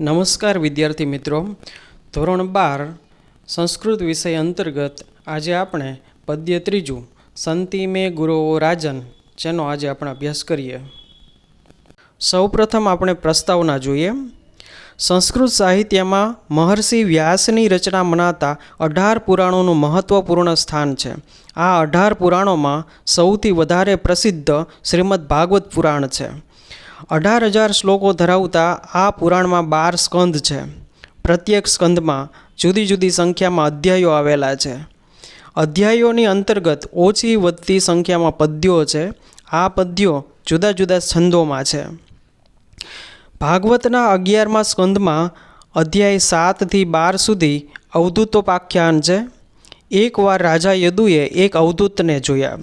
નમસ્કાર વિદ્યાર્થી મિત્રો. ધોરણ બાર, સંસ્કૃત વિષય અંતર્ગત આજે આપણે પદ્ય ત્રીજું, સંતિ મે ગુરુઓ રાજન, જેનો આજે આપણે અભ્યાસ કરીએ. સૌપ્રથમ આપણે પ્રસ્તાવના જોઈએ. સંસ્કૃત સાહિત્યમાં મહર્ષિ વ્યાસની રચના મનાતા અઢાર પુરાણોનું મહત્ત્વપૂર્ણ સ્થાન છે. આ અઢાર પુરાણોમાં સૌથી વધારે પ્રસિદ્ધ શ્રીમદ ભાગવત પુરાણ છે. અઢાર હજાર શ્લોકો ધરાવતા આ પુરાણમાં બાર સ્કંદ છે. પ્રત્યેક સ્કંદમાં જુદી જુદી સંખ્યામાં અધ્યાયો આવેલા છે. અધ્યાયોની અંતર્ગત ઓછી વધતી સંખ્યામાં પદ્યો છે. આ પદ્યો જુદા જુદા છંદોમાં છે. ભાગવતના અગિયારમા સ્કંદમાં અધ્યાય સાતથી બાર સુધી અવધૂતોપાખ્યાન છે. એકવાર રાજા યદુએ એક અવધૂતને જોયા.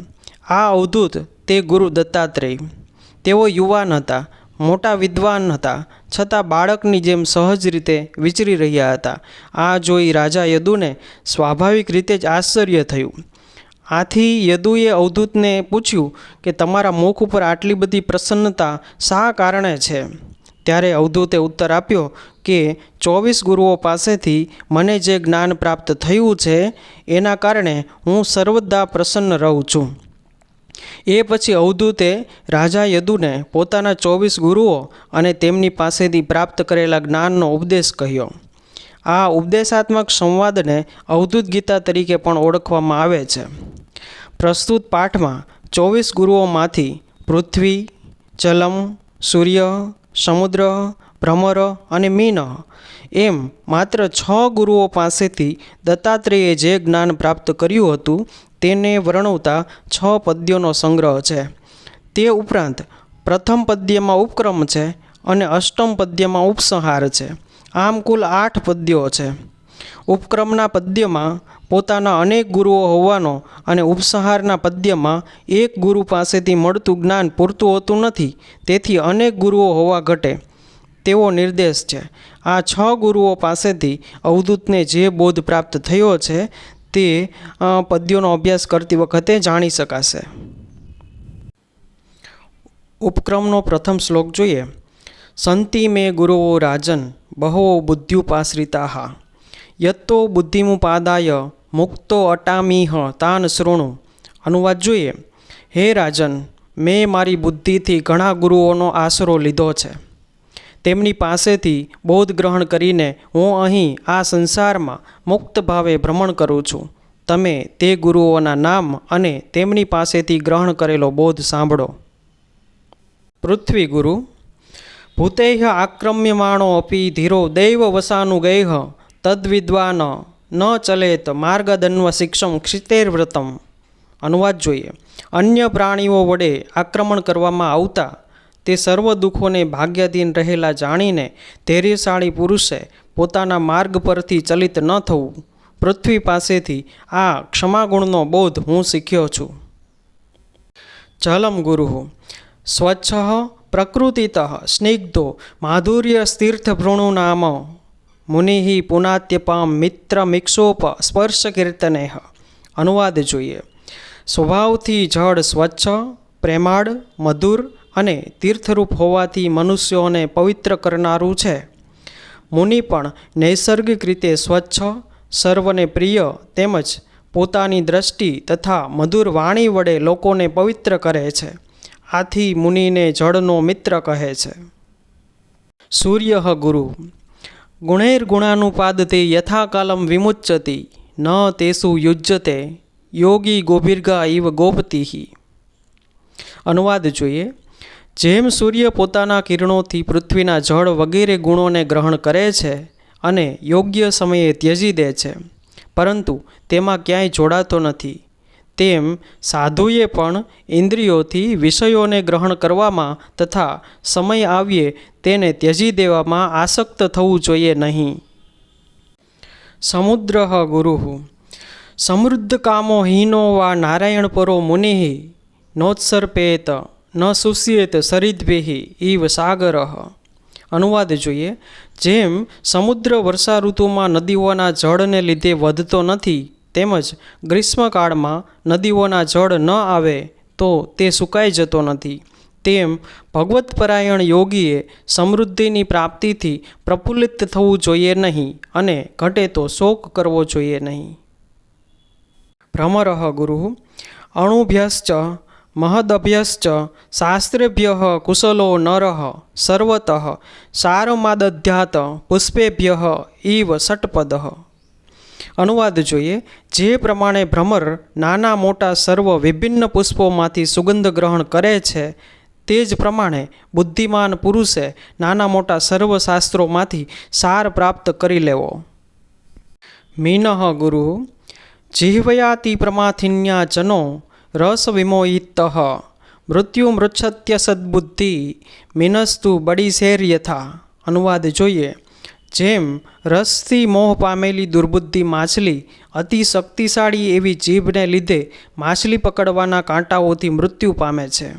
આ અવધૂત તે ગુરુ દત્તાત્રેય. તેઓ યુવાન હતા, મોટા વિદ્વાન હતા, છતાં બાળકની જેમ સહજ રીતે વિચરી રહ્યા હતા. આ જોઈ રાજા યદુને સ્વાભાવિક રીતે જ આશ્ચર્ય થયું. આથી યદુએ અવધૂતને પૂછ્યું કે, તમારા મુખ ઉપર આટલી બધી પ્રસન્નતા શા કારણે છે? ત્યારે અવધૂતે ઉત્તર આપ્યો કે, ચોવીસ ગુરુઓ પાસેથી મને જે જ્ઞાન પ્રાપ્ત થયું છે, એના કારણે હું સર્વદા પ્રસન્ન રહું છું. એ પછી અવધૂતે રાજા યદુને પોતાના ચોવીસ ગુરુઓ અને તેમની પાસેથી પ્રાપ્ત કરેલા જ્ઞાનનો ઉપદેશ કહ્યો. આ ઉપદેશાત્મક સંવાદને અવધૂત ગીતા તરીકે પણ ઓળખવામાં આવે છે. પ્રસ્તુત પાઠમાં ચોવીસ ગુરુઓમાંથી પૃથ્વી જલમ સૂર્ય, સમુદ્ર, ભ્રમર અને મીન એમ માત્ર છ ગુરુઓ પાસેથી દત્તાત્રેયે જે જ્ઞાન પ્રાપ્ત કર્યું હતું તેને વર્ણવતા છ પદ્યોનો સંગ્રહ છે. તે ઉપરાંત પ્રથમ પદ્યમાં ઉપક્રમ છે અને અષ્ટમ પદ્યમાં ઉપસંહાર છે. આમ કુલ આઠ પદ્યો છે. ઉપક્રમના પદ્યમાં પોતાના અનેક ગુરુઓ હોવાનો અને ઉપસંહારના પદ્યમાં એક ગુરુ પાસેથી મળતું જ્ઞાન પૂરતું હોતું નથી, તેથી અનેક ગુરુઓ હોવા ઘટે. તેવો નિર્દેશ છે. આ છ ગુરુઓ પાસેથી અવધૂતને જે બોધ પ્રાપ્ત થયો છે તે પદ્યોનો અભ્યાસ કરતી વખતે જાણી શકાશે. ઉપક્રમનો પ્રથમ શ્લોક જોઈએ. સંતિ મે ગુરુઓ રાજન, બહો બુદ્ધ્યુપાશ્રિતા. યત્તો બુદ્ધિમુપાદાય, મુક્તો અટામીહ, તાન શૃણુ. અનુવાદ જોઈએ. હે રાજન, મેં મારી બુદ્ધિથી ઘણા ગુરુઓનો આશરો લીધો છે. તેમની પાસેથી બોધ ગ્રહણ કરીને હું અહીં આ સંસારમાં મુક્ત ભાવે ભ્રમણ કરું છું. તમે તે ગુરુઓના નામ અને તેમની પાસેથી ગ્રહણ કરેલો બોધ સાંભળો. પૃથ્વી ગુરુ, ભૂતૈહ આક્રમ્યમાણો અપી ધીરો દૈવ ગૈહ તદ્વિદ્વાન ન ચલેત માર્ગદન્વ શિક્ષમ ક્ષિતેર્વ્રતમ અનુવાદ જોઈએ. અન્ય પ્રાણીઓ વડે આક્રમણ કરવામાં આવતા તે સર્વ દુઃખોને ભાગ્યાધીન રહેલા જાણીને ધૈર્યશાળી પુરુષે પોતાના માર્ગ પરથી ચલિત ન થવું. પૃથ્વી પાસેથી આ ક્ષમાગુણનો બોધ હું શીખ્યો છું. જલમ ગુરુ. સ્વચ્છ પ્રકૃતિત સ્નિગ્ધો માધુર્ય તીર્થ ભૃણુ નામ. મુનિ પુનાત્યપામ મિત્ર મિક્ષોપ સ્પર્શ કીર્તને અનુવાદ જોઈએ. સ્વભાવથી જળ સ્વચ્છ, પ્રેમાળ, મધુર અને તીર્થરૂપ હોવાથી મનુષ્યોને પવિત્ર કરનારું છે. મુનિ પણ નૈસર્ગિક રીતે સ્વચ્છ, સર્વને પ્રિય તેમજ પોતાની દ્રષ્ટિ તથા મધુર વાણી વડે લોકોને પવિત્ર કરે છે. આથી મુનિને જળનો મિત્ર કહે છે. સૂર્ય ગુરુ ગુણૈર્ગુણાનુપાદતે યથાકાલમ વિમુચ્યતિ, ન તેસુ યુજ્યતે, યોગી ગોભીર્ગા ઇવ ગોપતિહી અનુવાદ જોઈએ. જેમ સૂર્ય પોતાના કિરણોથી પૃથ્વીના જળ વગેરે ગુણોને ગ્રહણ કરે છે અને યોગ્ય સમયે ત્યજી દે છે, પરંતુ તેમાં ક્યાંય જોડાતો નથી. તેમ સાધુએ પણ ઇન્દ્રિયોથી વિષયોને ગ્રહણ કરવામાં તથા સમય આવ્યે તેને ત્યજી દેવામાં આસક્ત થવું જોઈએ નહીં. સમુદ્ર ગુરુ, સમૃદ્ધ કામો હીનો વા નારાયણ પરો મુનિ, નોત્સર્પેત ન શુષ્યેત સરિદ્ભેહી ઇવ સાગર. અનુવાદ જોઈએ, જેમ સમુદ્ર વર્ષા ઋતુમાં નદીઓના જળને લીધે વધતો નથી, તેમજ ગ્રીષ્મકાળમાં નદીઓના જળ ન આવે તો તે સુકાઈ જતો નથી, તેમ ભગવતપરાયણ યોગીએ સમૃદ્ધિની પ્રાપ્તિથી પ્રફુલ્લિત થવું જોઈએ નહીં અને ઘટે તો શોક કરવો જોઈએ નહીં. ભ્રમરઃ ગુરુ. અણુભ્યશ્ચ મહદભ્યશ્ચ શાસ્ત્રેભ્ય કુશલો નર સર્વત સારમાદધ્યાત પુષ્પેભ્ય ઇવ ષટપદ અનુવાદ જોઈએ, જે પ્રમાણે ભ્રમર નાના મોટા સર્વ વિભિન્ન પુષ્પોમાંથી સુગંધ ગ્રહણ કરે છે, તે જ પ્રમાણે બુદ્ધિમાન પુરુષે નાના મોટા સર્વ શાસ્ત્રોમાંથી સાર પ્રાપ્ત કરી લેવો. મીનઃ ગુરુ, જીહવયાતિ પ્રમાથિન્યા જનો રસ વિમોહિત મૃત્યુ મૃચ્છત્ય સદબુદ્ધિ મિનસ્તુ બડીશેર યથા અનુવાદ જોઈએ જેમ રસથી મોહ પામેલી દુર્બુદ્ધિ માછલી અતિ શક્તિશાળી એવી જીભને લીધે માછલી પકડવાના કાંટાઓથી મૃત્યુ પામે છે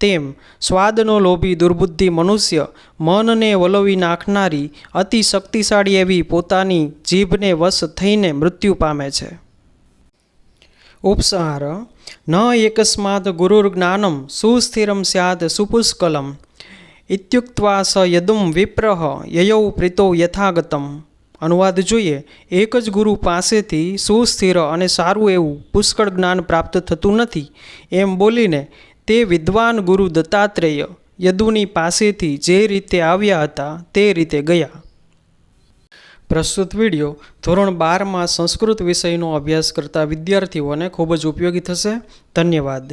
તેમ સ્વાદનો લોભી દુર્બુદ્ધિ મનુષ્ય મનને વલોવી નાખનારી અતિ શક્તિશાળી એવી પોતાની જીભને વશ થઈને મૃત્યુ પામે છે ઉપસંહાર ન એકસ્માત ગુરુર્જ્ઞાનમ સુસ્થિરમ સ્યાદ સુપુષ્કલમ ઇત્યુક્વા સ યદુમ વિપ્રહ યયૌ પ્રીતો યથાગતમ અનુવાદ જોઈએ એક જ ગુરુ પાસેથી સુસ્થિર અને સારું એવું પુષ્કળ જ્ઞાન પ્રાપ્ત થતું નથી એમ બોલીને તે વિદ્વાન ગુરુ દત્તાત્રેય યદુની પાસેથી જે રીતે આવ્યા હતા તે રીતે ગયા પ્રસ્તુત વીડિયો ધોરણ બારમાં સંસ્કૃત વિષયનો અભ્યાસ કરતા વિદ્યાર્થીઓને ખૂબ જ ઉપયોગી થશે. ધન્યવાદ.